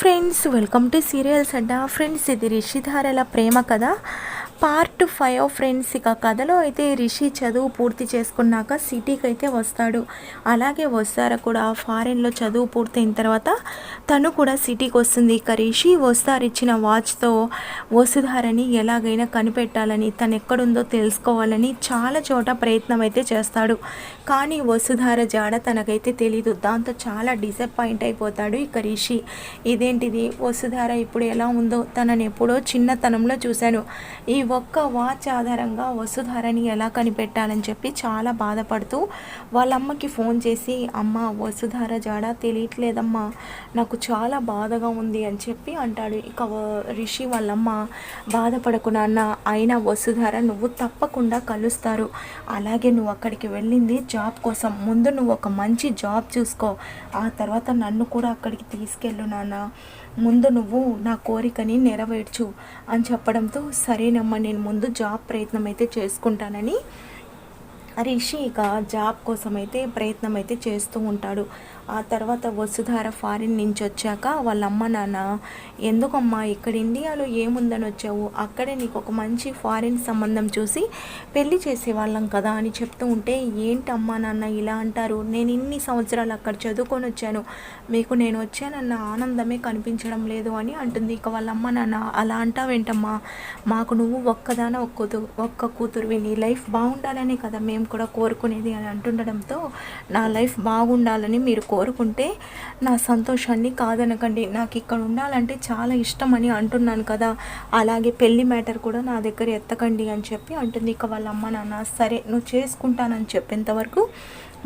Friends welcome to serials Adda friends ఇది రిషిధారల ప్రేమ కథ పార్ట్ ఫైవ్ ఫ్రెండ్స్ ఇక కథలో అయితే రిషి చదువు పూర్తి చేసుకున్నాక సిటీకి అయితే వస్తాడు. అలాగే వస్తారా కూడా ఫారెన్లో చదువు పూర్తయిన తర్వాత తను కూడా సిటీకి వస్తుంది ఇక రిషి వస్తారు ఇచ్చిన వాచ్తో వసుధారని ఎలాగైనా కనిపెట్టాలని తను ఎక్కడుందో తెలుసుకోవాలని చాలా చోట ప్రయత్నం అయితే చేస్తాడు. కానీ వసుధార జాడ తనకైతే తెలీదు. దాంతో చాలా డిసప్పాయింట్ అయిపోతాడు ఇక రిషి. ఇదేంటిది? వసుధార ఇప్పుడు ఎలా ఉందో తనని ఎప్పుడో చిన్నతనంలో చూశాను. ఈ ఒక్క వాచ్ ఆధారంగా వసుధారని ఎలా కనిపెట్టాలని చెప్పి చాలా బాధపడుతూ వాళ్ళ అమ్మకి ఫోన్ చేసి అమ్మ వసుధార జాడ తెలియట్లేదమ్మా నాకు చాలా బాధగా ఉంది అని చెప్పి అంటాడు. ఇక రిషి వాళ్ళమ్మ బాధపడకు నాన్న అయినా వసుధార నువ్వు తప్పకుండా కలుస్తారు. అలాగే నువ్వు అక్కడికి వెళ్ళింది జాబ్ కోసం. ముందు నువ్వు ఒక మంచి జాబ్ చూసుకో. ఆ తర్వాత నన్ను కూడా అక్కడికి తీసుకెళ్ళు నాన్న. ముందు నువ్వు నా కోరికని నెరవేర్చు అని చెప్పడంతో సరేనమ్మా నేను ముందు జాబ్ ప్రయత్నం అయితే చేసుకుంటానని రిషి ఇక జాబ్ కోసం అయితే ప్రయత్నం అయితే చేస్తూ ఉంటాడు. ఆ తర్వాత వసుధార ఫారిన్ నుంచి వచ్చాక వాళ్ళ అమ్మ నాన్న ఎందుకమ్మా ఇక్కడ ఇండియాలో ఏముందని వచ్చావు? అక్కడే నీకు ఒక మంచి ఫారిన్ సంబంధం చూసి పెళ్ళి చేసేవాళ్ళం కదా అని చెప్తూ ఉంటే ఏంటి అమ్మా నాన్న ఇలా అంటారు? నేను ఇన్ని సంవత్సరాలు అక్కడ చదువుకొని వచ్చాను. మీకు నేను వచ్చానన్న ఆనందమే కనిపించడం లేదు అని అంటుంది. ఇక వాళ్ళ అమ్మ నాన్న అలా అంటావేంటమ్మా? మాకు నువ్వు ఒక్కదాన ఒక్క కూతురు ఒక్క కూతురువి నీ లైఫ్ బాగుండాలనే కదా మేము కూడా కోరుకునేది అని అంటుండడంతో నా లైఫ్ బాగుండాలని మీరు కోరుకుంటే నా సంతోషాన్ని కాదనకండి. నాకు ఇక్కడ ఉండాలంటే చాలా ఇష్టం అని అంటున్నాను కదా. అలాగే పెళ్ళి మ్యాటర్ కూడా నా దగ్గర ఎత్తకండి అని చెప్పి అంటుంది. ఇక వాళ్ళ అమ్మ నాన్న సరే నువ్వు చేసుకుంటానని చెప్పేంతవరకు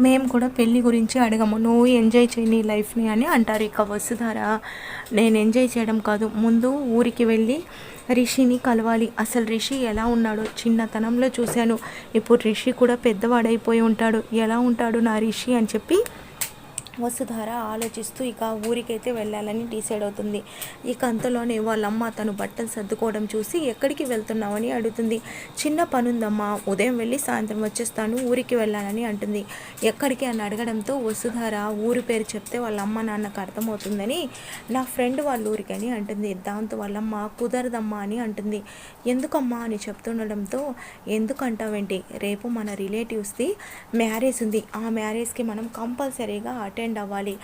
మేము కూడా పెళ్ళి గురించి అడగము. నువ్వు ఎంజాయ్ చేయి నీ లైఫ్ని అని అంటారు ఇక వసుధార. నేను ఎంజాయ్ చేయడం కాదు. ముందు ఊరికి వెళ్ళి రిషిని కలవాలి. అసలు రిషి ఎలా ఉన్నాడో చిన్నతనంలో చూశాను. ఇప్పుడు రిషి కూడా పెద్దవాడైపోయి ఉంటాడు. ఎలా ఉంటాడు నా రిషి అని చెప్పి వసుధార ఆలోచిస్తూ ఇక ఊరికైతే వెళ్ళాలని డిసైడ్ అవుతుంది. ఇక అంతలోనే వాళ్ళమ్మ తను బట్టలు సర్దుకోవడం చూసి ఎక్కడికి వెళ్తున్నావని అడుగుతుంది. చిన్న పనుందమ్మా ఉదయం వెళ్ళి సాయంత్రం వచ్చేస్తాను ఊరికి వెళ్ళాలని అంటుంది. ఎక్కడికి అని అడగడంతో వసుధార ఊరి పేరు చెప్తే వాళ్ళ అమ్మ నాన్నకు అర్థమవుతుందని నా ఫ్రెండ్ వాళ్ళ ఊరికని అంటుంది. దాంతో వాళ్ళమ్మ కుదరదమ్మా అని అంటుంది. ఎందుకమ్మా అని చెప్తుండడంతో ఎందుకంటావేంటి? రేపు మన రిలేటివ్స్ది మ్యారేజ్ ఉంది. ఆ మ్యారేజ్కి మనం కంపల్సరీగా అటెండ్ అవ్వాలి.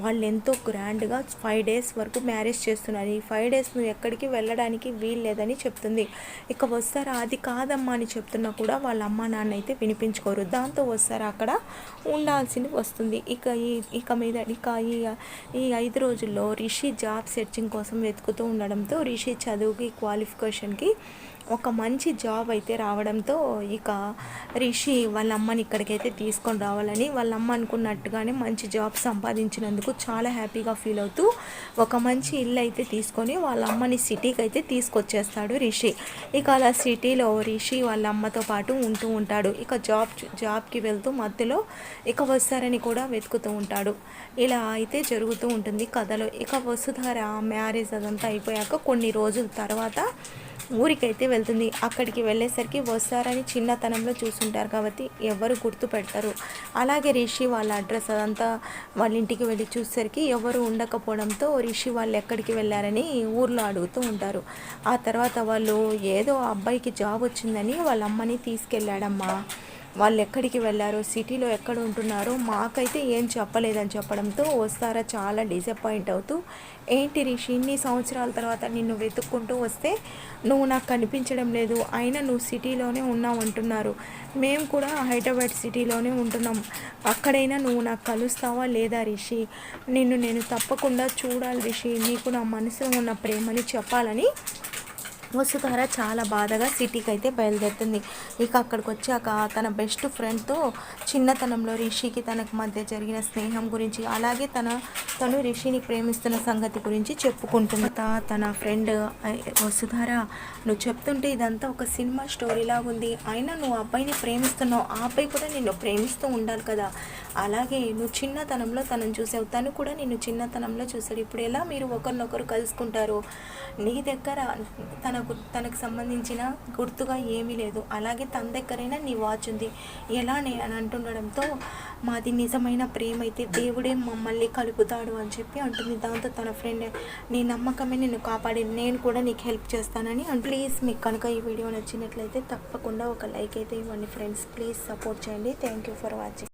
వాళ్ళు ఎంతో గ్రాండ్గా ఫైవ్ డేస్ వరకు మ్యారేజ్ చేస్తున్నారు. ఈ ఫైవ్ డేస్ నువ్వు ఎక్కడికి వెళ్ళడానికి వీలు లేదని చెప్తుంది. ఇక వస్తారా? అది కాదమ్మా అని చెప్తున్నా కూడా వాళ్ళ అమ్మ నాన్న అయితే వినిపించుకోరు. దాంతో వస్తారా? అక్కడ ఉండాల్సింది వస్తుంది. ఇక ఈ ఇక మీద ఇక ఈ ఈ ఐదు రోజుల్లో రిషి జాబ్ సెర్చింగ్ కోసం వెతుకుతూ ఉండడంతో రిషి చదువుకి క్వాలిఫికేషన్కి ఒక మంచి జాబ్ అయితే రావడంతో ఇక రిషి వాళ్ళ అమ్మని ఇక్కడికైతే తీసుకొని రావాలని వాళ్ళ అమ్మ అనుకున్నట్టుగానే మంచి జాబ్ సంపాదించినందుకు చాలా హ్యాపీగా ఫీల్ అవుతూ ఒక మంచి ఇల్లు అయితే తీసుకొని వాళ్ళ అమ్మని సిటీకి అయితే తీసుకొచ్చేస్తాడు రిషి. ఇక అలా సిటీలో రిషి వాళ్ళ అమ్మతో పాటు ఉంటూ ఉంటాడు. ఇక జాబ్ జాబ్కి వెళ్తూ మధ్యలో ఇక వస్తారని కూడా వెతుకుతూ ఉంటాడు. ఇలా అయితే జరుగుతూ ఉంటుంది కథలో. ఇక వసుధార మ్యారేజ్ అదంతా అయిపోయాక కొన్ని రోజుల తర్వాత ఊరికైతే వెళ్తుంది. అక్కడికి వెళ్ళేసరికి వస్తారని చిన్నతనంలో చూసుంటారు కాబట్టి ఎవరు గుర్తుపెట్టరు అలాగే రిషి వాళ్ళ అడ్రస్ అదంతా వాళ్ళ ఇంటికి వెళ్ళి చూసేసరికి ఎవరు ఉండకపోవడంతో రిషి వాళ్ళు ఎక్కడికి వెళ్ళారని ఊర్లో అడుగుతూ ఉంటారు. ఆ తర్వాత వాళ్ళు ఏదో ఆ అబ్బాయికి జాబ్ వచ్చిందని వాళ్ళ అమ్మని తీసుకెళ్ళాడమ్మా. వాళ్ళు ఎక్కడికి వెళ్ళారో సిటీలో ఎక్కడ ఉంటున్నారో మాకైతే ఏం చెప్పలేదని చెప్పడంతో వస్తారా చాలా డిసప్పాయింట్ అవుతూ ఏంటి రిషి ఇన్ని సంవత్సరాల తర్వాత నిన్ను వెతుక్కుంటూ వస్తే నువ్వు నాకు కనిపించడం లేదు అయినా నువ్వు సిటీలోనే ఉన్నావు అంటున్నారు. మేము కూడా హైదరాబాద్ సిటీలోనే ఉంటున్నాం. అక్కడైనా నువ్వు నాకు కలుస్తావా లేదా రిషి? నిన్ను నేను తప్పకుండా చూడాలి రిషి నీకు నా మనసులో ఉన్న ప్రేమని చెప్పాలని వసుధార చాలా బాధగా సిటీకి అయితే బయలుదేరుతుంది. ఇక అక్కడికి వచ్చాక తన బెస్ట్ ఫ్రెండ్తో చిన్నతనంలో రిషికి తనకు మధ్య జరిగిన స్నేహం గురించి అలాగే తన తను రిషిని ప్రేమిస్తున్న సంగతి గురించి చెప్పుకుంటుంది. తా- తన ఫ్రెండ్ వసుధార నువ్వు చెప్తుంటే ఇదంతా ఒక సినిమా స్టోరీ లాగా ఉంది అయినా నువ్వు అబ్బాయిని ప్రేమిస్తున్నావు ఆ అబ్బాయి కూడా నిన్ను ప్రేమిస్తూ ఉండాలి కదా. అలాగే నువ్వు చిన్నతనంలో తనను చూసావు. తను కూడా నిన్ను చిన్నతనంలో చూశాడు. ఇప్పుడు ఎలా మీరు ఒకరినొకరు కలుసుకుంటారు? నీ దగ్గర తనకు తనకు సంబంధించిన గుర్తుగా ఏమీ లేదు. అలాగే తన దగ్గరైనా నీ వాచ్ ఉంది. ఎలానే అని అంటుండడంతో మాది నిజమైన ప్రేమ అయితే దేవుడే మమ్మల్ని కలుపుతాడు అని చెప్పి అంటుంది. దాంతో తన ఫ్రెండ్ నీ నమ్మకమే నిన్ను కాపాడి నేను కూడా నీకు హెల్ప్ చేస్తానని అండ్ ప్లీజ్ మీకు కనుక ఈ వీడియో నచ్చినట్లయితే తప్పకుండా ఒక లైక్ అయితే ఇవ్వండి ఫ్రెండ్స్. ప్లీజ్ సపోర్ట్ చేయండి. Thank you for watching.